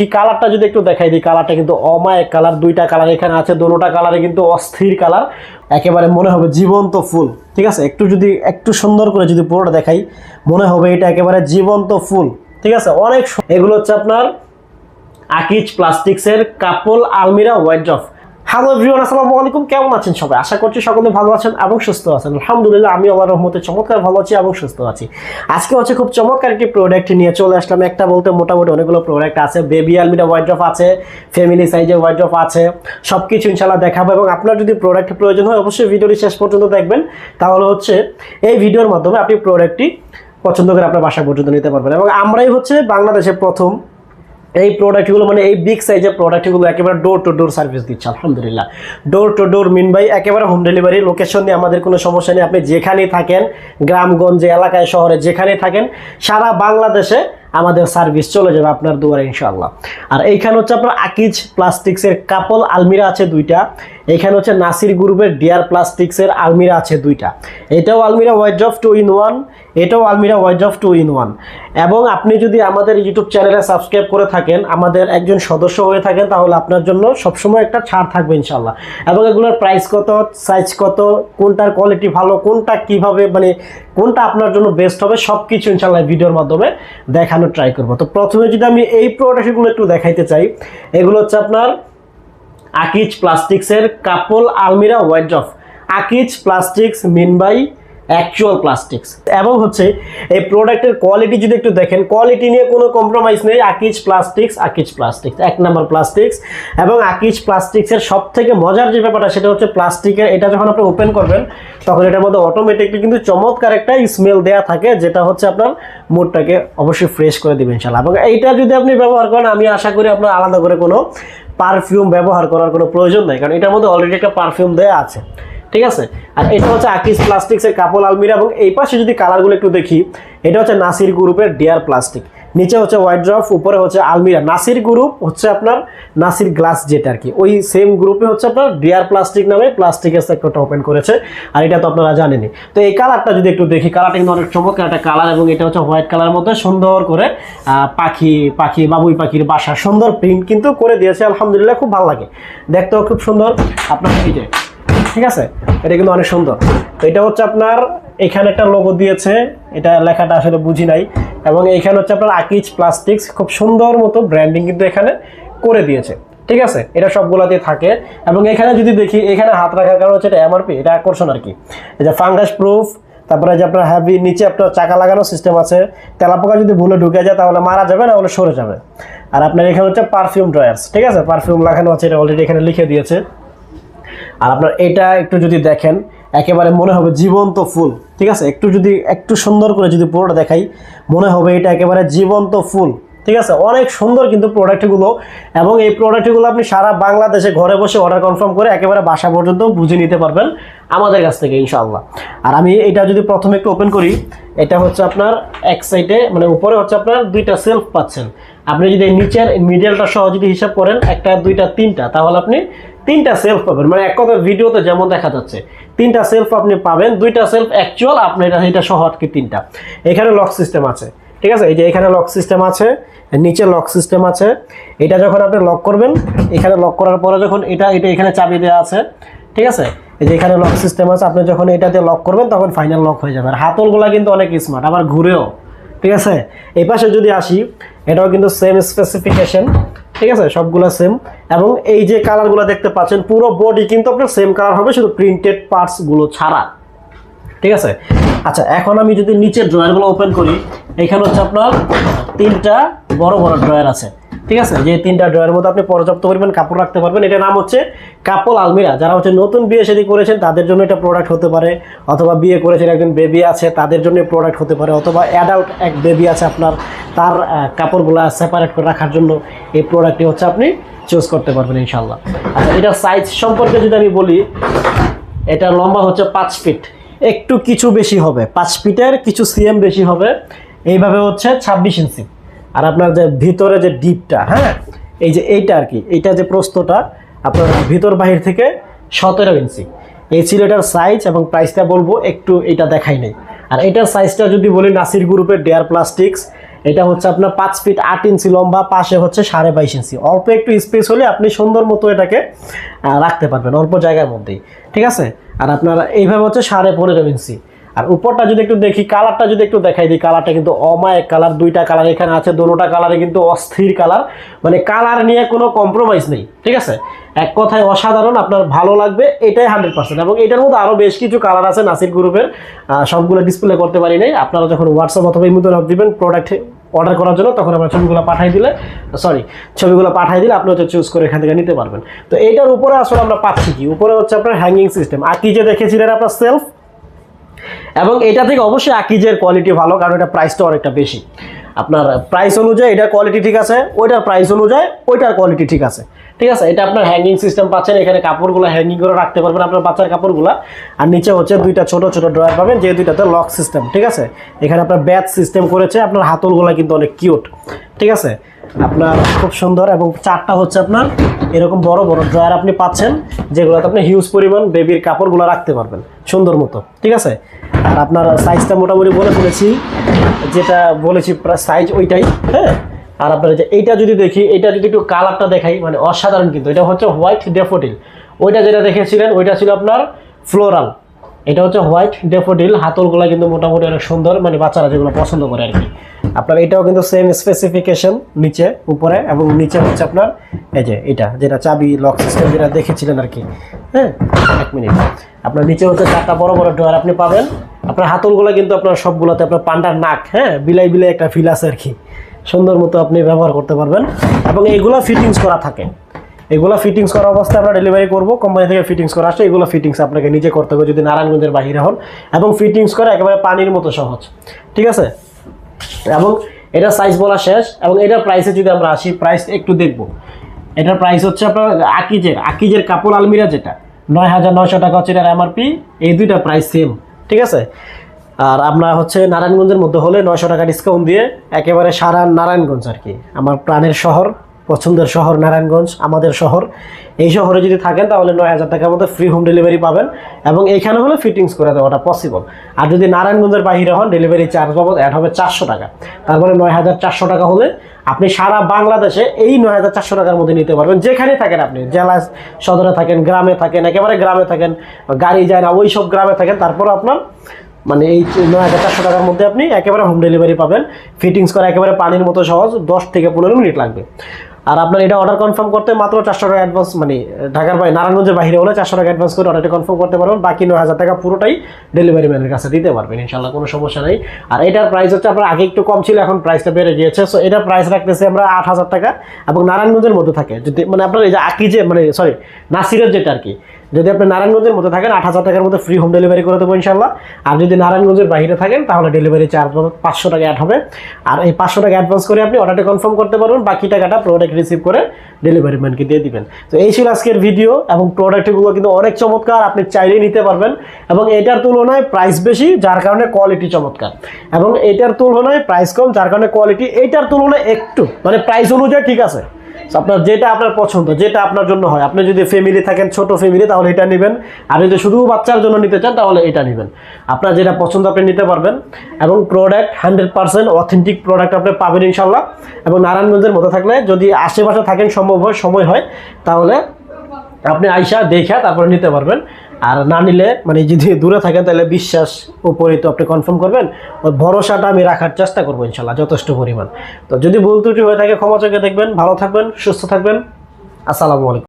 কি কালারটা যদি একটু দেখাই দিই, কালারটা কিন্তু অমায়ক কালার, দুইটা কালার এখানে আছে দোনোটা কালারে কিন্তু অস্থির কালার, একেবারে মনে হবে জীবন্ত ফুল, ঠিক আছে? একটু যদি, একটু সুন্দর করে যদি পুরোটা দেখাই, মনে হবে এটা একেবারে জীবন্ত ফুল, ঠিক আছে? অনেক এগুলো হচ্ছে আপনার আকিজ প্লাস্টিক্সের কাপল আলমিরা হোয়াইট ড্রফ হ্যালো এভরিওয়ান আসসালামু আলাইকুম। কেমন আছেন সবাই? আশা করছি সকলে ভালো আছেন এবং সুস্থ আছেন। আলহামদুলিল্লাহ আমি আল্লাহর রহমতে চমৎকার ভালো আছি এবং সুস্থ আছি। আজকে হচ্ছে খুব চমৎকার একটি প্রোডাক্ট নিয়ে চলে আসলাম। একটা বলতে মোটামুটি অনেকগুলো প্রোডাক্ট আছে। বেবি আলমিরা হোয়াইট ড্রফ আছে ফ্যামিলি সাইজের হোয়াইট ড্রফ আছে সব কিছু ইনশাল্লাহ দেখাবো এবং আপনার যদি প্রোডাক্ট প্রয়োজন হয়, অবশ্যই ভিডিওটি শেষ পর্যন্ত দেখবেন। তাহলে হচ্ছে এই ভিডিওর মাধ্যমে আপনি প্রোডাক্টটি পছন্দ করে আপনার বাসা পর্যন্ত নিতে পারবেন এবং আমরাই হচ্ছে বাংলাদেশে প্রথম এই প্রোডাক্টগুলো মানে এই বিগ সাইজের প্রোডাক্টগুলো একেবারে ডোর টু ডোর সার্ভিস দিচ্ছে, আলহামদুলিল্লাহ। Door to door mean by একেবারে হোম ডেলিভারি লোকেশন নিয়ে আমাদের কোনো সমস্যা নেই। আপনি যেখানেই থাকেন, গ্রামগঞ্জে, এলাকায়, শহরে, যেখানেই থাকেন, সারা বাংলাদেশে আমাদের সার্ভিস চলে যাবে আপনার দুয়ারে ইনশাল্লাহ আর এইখানে হচ্ছে আপনার আকিজ প্লাস্টিক্সের কাপল আলমিরা আছে দুইটা। এইখানে হচ্ছে নাসির গ্রুপের ডিয়ার প্লাস্টিক্সের আলমিরা আছে দুইটা। এটাও আলমিরা wide of two in one এটাও আলমিরা wide of two in one এবং আপনি যদি আমাদের ইউটিউব চ্যানেলে সাবস্ক্রাইব করে থাকেন, আমাদের একজন সদস্য হয়ে থাকেন, তাহলে আপনার জন্য সবসময় একটা ছাড় থাকবে ইনশাল্লাহ এবং এগুলোর প্রাইস কত সাইজ কত, কোনটার কোয়ালিটি ভালো, কোনটা কীভাবে মানে কোনটা আপনার জন্য বেস্ট হবে সব কিছু ইনশাল্লাহ ভিডিওর মাধ্যমে দেখানোর ট্রাই করব। তো প্রথমে যদি আমি এই প্রোডাক্টগুলো একটু দেখাইতে চাই, এগুলো হচ্ছে আপনার আকিজ প্লাস্টিক্সের কাপল আলমিরা white of Akij plastics mean by actual plastics এবং হচ্ছে, এই প্রোডাক্টের কোয়ালিটি যদি একটু দেখেন কোয়ালিটি নিয়ে কোনো কম্প্রোমাইজ নেই, আকিজ প্লাস্টিক্স আকিজ প্লাস্টিক্স এক নম্বর প্লাস্টিক্স এবং আকিজ প্লাস্টিক্সের সব থেকে মজার যে ব্যাপারটা, সেটা হচ্ছে প্লাস্টিকের, এটা যখন আপনি ওপেন করবেন, তখন এটার মধ্যে অটোমেটিকলি কিন্তু চমৎকার একটা স্মেল দেয়া থাকে, যেটা হচ্ছে আপনার মুডটাকে অবশ্যই ফ্রেশ করে দেবেন ইনশাল্লাহ এবং এইটা যদি আপনি ব্যবহার করেন, আমি আশা করি আপনার আলাদা করে কোনো পারফিউম ব্যবহার করার কোনো প্রয়োজন নাই, কারণ এটার মধ্যে অলরেডি একটা পারফিউম দেওয়া আছে, ঠিক আছে? আর এটা হচ্ছে আকিস প্লাস্টিক্সের কাপড় আলমিরা এবং এই পাশে যদি কালারগুলো একটু দেখি, এটা হচ্ছে নাসির গ্রুপের ডিয়ার প্লাস্টিক নিচে হচ্ছে হোয়াইট ড্রপ উপরে হচ্ছে আলমিরা নাসির গ্রুপ হচ্ছে আপনার নাসির গ্লাস যেটা আর কি। ওই সেম গ্রুপে হচ্ছে আপনার ডিয়ার প্লাস্টিক নামে প্লাস্টিকের সেক্টরটা ওপেন করেছে। আর এটা তো আপনারা জানেনই। তো এই কালারটা যদি একটু দেখি কালারটা কিন্তু অনেক চমৎকার একটা কালার এবং এটা হচ্ছে হোয়াইট কালারের মধ্যে সুন্দর করে পাখি পাখি, বাবুই পাখির বাসা, সুন্দর প্রিন্ট কিন্তু করে দিয়েছে। আলহামদুলিল্লাহ খুব ভালো লাগে। দেখতেও খুব সুন্দর। আপনার ঠিক আছে? এটা কিন্তু অনেক সুন্দর। তো এটা হচ্ছে আপনার এখানে একটা লোগো দিয়েছে, এটা লেখাটা আসলে বুঝি নাই। এবং এখানে হচ্ছে আপনার আকিজ প্লাস্টিক্স খুব সুন্দর মতো ব্র্যান্ডিং কিন্তু এখানে করে দিয়েছে। ঠিক আছে? এটা সবগুলোতে থাকে। এবং এখানে যদি দেখি, এখানে হাত রাখার কারণ হচ্ছে এটা এমআরপি এটা আকর্ষণ আর কি। যে ফাঙ্গাস প্রুফ তারপরে যে আপনার হ্যাভি নিচে আপনার চাকা লাগানো সিস্টেম আছে। তেলাপোকা যদি ভুলে ঢুকে যায়, তাহলে মারা যাবে, না হলে সরে যাবে। আর আপনার এখানে হচ্ছে পারফিউম ড্রয়ার্স ঠিক আছে? পারফিউম লাগানো আছে, এটা অলরেডি এখানে লিখে দিয়েছে। আর আপনার এটা একটু যদি দেখেন একেবারে মনে হবে জীবন্ত ফুল, ঠিক আছে? একটু যদি, একটু সুন্দর করে যদি পুরোটা দেখাই, মনে হবে এটা একেবারে জীবন্ত ফুল, ঠিক আছে? অনেক সুন্দর কিন্তু প্রোডাক্টগুলো এবং এই প্রোডাক্টগুলো আপনি সারা বাংলাদেশে ঘরে বসে অর্ডার কনফার্ম করে একেবারে বাসা পর্যন্ত বুঝে নিতে পারবেন আমাদের কাছ থেকে, ইনশাআল্লাহ। আর আমি এটা যদি প্রথমে একটু ওপেন করি, এটা হচ্ছে আপনার এক সাইডে মানে উপরে হচ্ছে আপনার দুইটা সেলফ পাচ্ছেন। আপনি যদি নিচের মিডিয়ালটা সহ যদি হিসাব করেন, একটা, দুইটা, তিনটা, তাহলে আপনি তিনটা সেলফ পাবেন। মানে এক কথা ভিডিওতে যেমন দেখা যাচ্ছে, তিনটা সেলফ আপনি পাবেন, দুইটা সেলফ অ্যাকচুয়াল আপনি এটা এটা সহ আর কি তিনটা। এখানে লক সিস্টেম আছে, ঠিক আছে? এই যে এখানে লক সিস্টেম আছে, নিচে লক সিস্টেম আছে। এটা যখন আপনি লক করবেন, এখানে লক করার পরে যখন এটা এটা এখানে চাবি দেওয়া আছে, ঠিক আছে? এই যে এখানে লক সিস্টেম আছে, আপনি যখন এটাতে লক করবেন, তখন ফাইনাল লক হয়ে যাবে। আর হাতলগুলা কিন্তু অনেক স্মার্ট আবার ঘুরেও, ঠিক আছে? এই পাশে যদি আসি, এটাও কিন্তু সেম স্পেসিফিকেশন ঠিক আছে? সবগুলো সেম এবং এই যে কালারগুলো দেখতে পাচ্ছেন, পুরো বডি কিন্তু আপনার সেম কালার হবে, শুধু প্রিন্টেড পার্টসগুলো ছাড়া। ঠিক আছে? আচ্ছা এখন আমি যদি নিচের ড্রয়ারগুলো ওপেন করি, এখানে হচ্ছে আপনার তিনটা বড় বড় ড্রয়ার আছে। ঠিক আছে? যে তিনটা ড্রয়ের মধ্যে আপনি পর্যাপ্ত পরিমাণ কাপড় রাখতে পারবেন। এটার নাম হচ্ছে কাপল আলমিরা। যারা হচ্ছে নতুন বিয়ে শাদী করেছেন, তাদের জন্য এটা প্রোডাক্ট হতে পারে। অথবা বিয়ে করেছেন একজন বেবি আছে, তাদের জন্য প্রোডাক্ট হতে পারে। অথবা অ্যাডাল্ট এক বেবি আছে আপনার, তার কাপড়গুলো সেপারেট করে রাখার জন্য এই প্রোডাক্টটি হচ্ছে আপনি চুজ করতে পারবেন ইনশাল্লাহ আচ্ছা এটার সাইজ সম্পর্কে যদি আমি বলি, এটা লম্বা হচ্ছে পাঁচ ফিট একটু কিছু বেশি হবে। পাঁচ ফিটের কিছু সিএম বেশি হবে। এইভাবে হচ্ছে ছাব্বিশ ইঞ্চি আর আপনার যে ভিতরে যে ডিপটা হ্যাঁ? এই যে এইটা আর কি, এইটা যে প্রস্তটা আপনার ভিতর বাহির থেকে সতেরো ইঞ্চি। এই ছিল এটার সাইজ এবং প্রাইসটা বলব, একটু এটা দেখাই নেই। আর এটার সাইজটা যদি বলি নাসির গ্রুপের ডেয়ার প্লাস্টিক্স এটা হচ্ছে আপনার পাঁচ ফিট আট ইঞ্চি লম্বা, পাশে হচ্ছে সাড়ে বাইশ ইঞ্চি। অল্প একটু স্পেস হলে আপনি সুন্দর মতো এটাকে রাখতে পারবেন অল্প জায়গার মধ্যেই। ঠিক আছে? আর আপনার এইভাবে হচ্ছে সাড়ে পনেরো ইঞ্চি। আর উপরটা যদি একটু দেখি, কালারটা যদি একটু দেখাই দিই, কালারটা কিন্তু অমায়িক কালার, দুইটা কালার এখানে আছে দোনোটা কালারে কিন্তু অস্থির কালার। মানে কালার নিয়ে কোনো কম্প্রোমাইজ নেই, ঠিক আছে? এক কথায় অসাধারণ, আপনার ভালো লাগবে, এটাই হান্ড্রেড পার্সেন্ট এবং এটার মধ্যে আরও বেশ কিছু কালার আছে নাসির গ্রুপের সবগুলো ডিসপ্লে করতে পারি নাই। আপনারা যখন হোয়াটসঅ্যাপ অথবা ইমুতে নক দিবেন প্রোডাক্ট অর্ডার করার জন্য, তখন আমরা ছবিগুলো পাঠাই দিলে সরি ছবিগুলো পাঠাই দিলে আপনি হচ্ছে চুজ করে এখান থেকে নিতে পারবেন। তো এইটার উপরে আসলে আমরা পাচ্ছি কি? উপরে হচ্ছে আপনার হ্যাঙ্গিং সিস্টেম আর কি যে দেখেছিলেন আপনার সেলফ এবং এটা থেকে অবশ্যই আকিজের কোয়ালিটি ভালো, কারণ এটা প্রাইসটা অনেকটা বেশি। আপনার প্রাইস অনুযায়ী এটার কোয়ালিটি ঠিক আছে, ওইটার প্রাইস অনুযায়ী ওইটার কোয়ালিটি ঠিক আছে। ঠিক আছে, এটা আপনার হ্যাঙ্গিং সিস্টেম পাচ্ছেন, এখানে কাপড়গুলো হ্যাঙ্গিং করে রাখতে পারবেন আপনার বাচ্চার কাপড়গুলো। আর নিচে হচ্ছে দুইটা ছোট ছোট ড্রয়ার পাবেন, যে দুইটাতে লক সিস্টেম ঠিক আছে? এখানে আপনার ব্যাচ সিস্টেম করেছে, আপনার হাতলগুলো কিন্তু অনেক কিউট ঠিক আছে? আপনার খুব সুন্দর এবং চারটা হচ্ছে আপনার এরকম বড় বড় ড্রয়ার আপনি পাচ্ছেন, যেগুলোতে আপনি হিউজ পরিমাণ বেবির কাপড়গুলো রাখতে পারবেন, সুন্দর মতো, ঠিক আছে? আর আপনার সাইজটা মোটামুটি বলে ফেলেছি, যেটা বলেছি সাইজ ওইটাই হ্যাঁ? আর আপনার যে এইটা যদি দেখি এটা যদি একটু কালারটা দেখাই মানে অসাধারণ কিন্তু। এটা হচ্ছে হোয়াইট ডেফোটিল ওইটা যেটা দেখেছিলেন, ওইটা ছিল আপনার ফ্লোরাল এটা হচ্ছে হোয়াইট ডেফোডিল হাতলগুলো কিন্তু মোটামুটি অনেক সুন্দর মানে বাচ্চারা যেগুলো পছন্দ করে আর কি। আপনার এটাও কিন্তু সেম স্পেসিফিকেশন নিচে, উপরে এবং নিচে হচ্ছে আপনার এই যে এটা, যেটা চাবি লক সিস্টেম যেটা দেখেছিলেন আর কি। হ্যাঁ এক মিনিট। আপনার নিচে হচ্ছে চারটা বড় বড় ডোয়ার আপনি পাবেন। আপনার হাতলগুলো কিন্তু আপনার সবগুলোতে আপনার পান্ডার নাক হ্যাঁ বিলাই বিলাই একটা ফিল আছে আর কি। সুন্দর মতো আপনি ব্যবহার করতে পারবেন। এবং এইগুলো ফিটিংস করা থাকে। এগুলো ফিটিংস করা অবস্থায় আমরা ডেলিভারি করব কোম্পানি থেকে ফিটিংস করা আসছে এগুলো ফিটিংস আপনাকে নিজে করতে হবে যদি নারায়ণগঞ্জের বাহিরে হন। এবং ফিটিংস করা একেবারে পানির মতো সহজ। ঠিক আছে? এবং এটা সাইজ বলা শেষ, এবং এটার প্রাইসে যদি আমরা আসি প্রাইস একটু দেখব। এটার প্রাইস হচ্ছে আপনার আকিজের আকিজের কাপড় আলমিরা যেটা, নয় হাজার নয়শো টাকা হচ্ছে এটার এমআরপি এই দুইটা প্রাইস সেম ঠিক আছে? আর আমরা হচ্ছে নারায়ণগঞ্জের মধ্যে হলে নয়শো টাকা ডিসকাউন্ট দিয়ে একেবারে সারা নারায়ণগঞ্জ আর কি, আমার প্রাণের শহর। পছন্দের শহর নারায়ণগঞ্জ, আমাদের শহর। এই শহরে যদি থাকেন, তাহলে নয় হাজার টাকার মধ্যে ফ্রি হোম ডেলিভারি পাবেন এবং এইখানে হলে ফিটিংস করে দেওয়াটা পসিবল আর যদি নারায়ণগঞ্জের বাইরে হন ডেলিভারি চার্জ বাবদ অ্যাড হবে চারশো টাকা। তারপরে নয় হাজার চারশো টাকা হলে আপনি সারা বাংলাদেশে এই নয় হাজার চারশো টাকার মধ্যে নিতে পারবেন। যেখানে থাকেন আপনি, জেলা সদরে থাকেন, গ্রামে থাকেন, একেবারে গ্রামে থাকেন, গাড়ি যায় না ওই সব গ্রামে থাকেন, তারপর আপনার মানে এই নয় হাজার চারশো টাকার মধ্যে আপনি একেবারে হোম ডেলিভারি পাবেন। ফিটিংস করা একেবারে পানির মতো সহজ, দশ থেকে পনেরো মিনিট লাগবে। আর আপনার এটা অর্ডার কনফার্ম করতে মাত্র চারশো টাকা অ্যাডভান্স মানে ঢাকার বাইরে নারায়ণগঞ্জের বাইরে হলে চারশো টাকা অ্যাডভান্স করে অর্ডারটা কনফার্ম করতে পারবেন। বাকি নয় হাজার টাকা পুরোটাই ডেলিভারি ম্যানের কাছে দিতে পারবেন। ইনশাল্লাহ কোনো সমস্যা নেই। আর এটার প্রাইস হচ্ছে আপনার আগে একটু কম ছিল, এখন প্রাইসটা বেড়ে গিয়েছে। সো এটার প্রাইস রাখতেছে আমরা আট হাজার টাকা এবং নারায়ণগঞ্জের মধ্যে থাকে। যদি মানে আপনার এই যে আকি যে মানে সরি নাসিরের যেটা আর কি যদি আপনি নারায়ণগঞ্জের মধ্যে থাকেন, আট হাজার টাকার মধ্যে ফ্রি হোম ডেলিভারি করে দেবো ইনশাল্লাহ আর যদি নারায়ণগঞ্জের বাইরে থাকেন, তাহলে ডেলিভারি চার্জ পাঁচশো টাকা অ্যাড হবে। আর এই পাঁচশো টাকা অ্যাডভান্স করে আপনি অর্ডারটা কনফার্ম করতে পারবেন, বাকি টাকাটা প্রোডাক্ট রিসিভ করে ডেলিভারি ম্যানকে দিয়ে দিবেন। তো এই ছিল আজকের ভিডিও এবং প্রোডাক্টগুলো কিন্তু অনেক চমৎকার, আপনি চাইলেই নিতে পারবেন। এবং এটার তুলনায় প্রাইস বেশি, যার কারণে কোয়ালিটি চমৎকার। এবং এটার তুলনায় প্রাইস কম, যার কারণে কোয়ালিটি এইটার তুলনায় একটু মানে প্রাইস অনুযায়ী ঠিক আছে। আপনার যেটা আপনার পছন্দ, যেটা আপনার জন্য হয়। আপনি যদি ফ্যামিলি থাকেন, ছোট ফ্যামিলি তাহলে এটা নেবেন। আর যদি শুধু বাচ্চার জন্য নিতে চান, তাহলে এটা নেবেন। আপনার যেটা পছন্দ, আপনি নিতে পারবেন। এবং product hundred percent authentic product আপনি পাবেন ইনশাল্লাহ। এবং নারায়ণগঞ্জের মধ্যে থাকলে যদি আশেপাশে থাকেন, সম্ভব হয়, সময় হয়, তাহলে আপনি আইসা দেখা তারপরে নিতে পারবেন। আর না নিলে মানে যদি দূরে থাকেন, তাহলে বিশ্বাস উপরে তো আপনি কনফার্ম করবেন। ওই ভরসাটা আমি রাখার চেষ্টা করব ইনশাল্লাহ, যথেষ্ট পরিমাণ। তো যদি ভুল ত্রুটি হয়ে থাকে, ক্ষমা চোখে দেখবেন, ভালো থাকবেন, সুস্থ থাকবেন। আসসালামু আলাইকুম।